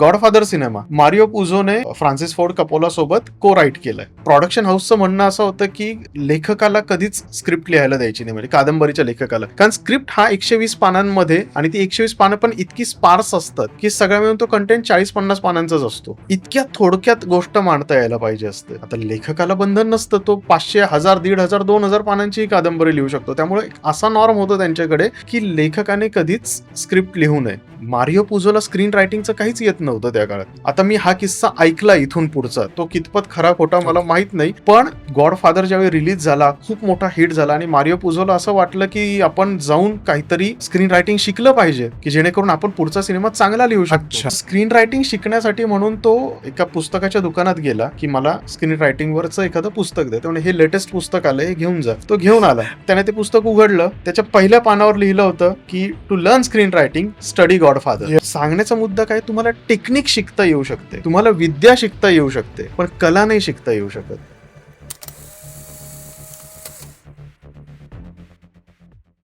Godfather cinema Mario पुझोने Francis Ford Coppola सोबत को राईट केलंय प्रोडक्शन हाऊसचं म्हणणं असं होतं की लेखकाला कधीच स्क्रिप्ट लिहायला द्यायची नाही म्हणजे कादंबरीच्या लेखकाला. कारण स्क्रिप्ट हा एकशे वीस पानांमध्ये आणि ती एकशे वीस पानं पण इतकी स्पार्स असतात की सगळ्या मिळून तो कंटेंट चाळीस पन्नास पानांचाच असतो. इतक्या थोडक्यात गोष्ट मांडता यायला पाहिजे असते. आता लेखकाला बंधन नसतं तो पाचशे हजार दीड हजार दोन हजार पानांची कादंबरी लिहू शकतो. त्यामुळे असा नॉर्म होतो त्यांच्याकडे की लेखकाने कधीच स्क्रिप्ट लिहू नये. मारिओ पुझोला स्क्रीन रायटिंगचं काहीच येत नव्हतं त्या काळात. आता मी हा किस्सा ऐकला इथून पुढचा. तो कितपत खरा खोटा मला माहीत नाही पण गॉडफादर ज्यावेळी रिलीज झाला खूप मोठा हिट झाला आणि मारिओ पुझोला असं वाटलं की आपण जाऊन काहीतरी स्क्रीन रायटिंग शिकलं पाहिजे की जेणेकरून आपण पुढचा सिनेमा चांगला लिहू शकतो. स्क्रीन रायटिंग शिकण्यासाठी म्हणून तो एका पुस्तकाच्या दुकानात गेला की मला स्क्रीन रायटिंग वरचं एखादं पुस्तक दे. म्हणजे हे लेटेस्ट पुस्तक आलं हे घेऊन जा. तो घेऊन आला. त्याने ते पुस्तक उघडलं. त्याच्या पहिल्या पानावर लिहिलं होतं की to learn screenwriting study Godfather सांगण्याचा मुद्दा काय तुम्हाला टेक्निक शिकता येऊ शकते तुम्हाला विद्या शिकता येऊ शकते पण कला नाही शिकता येऊ शकत.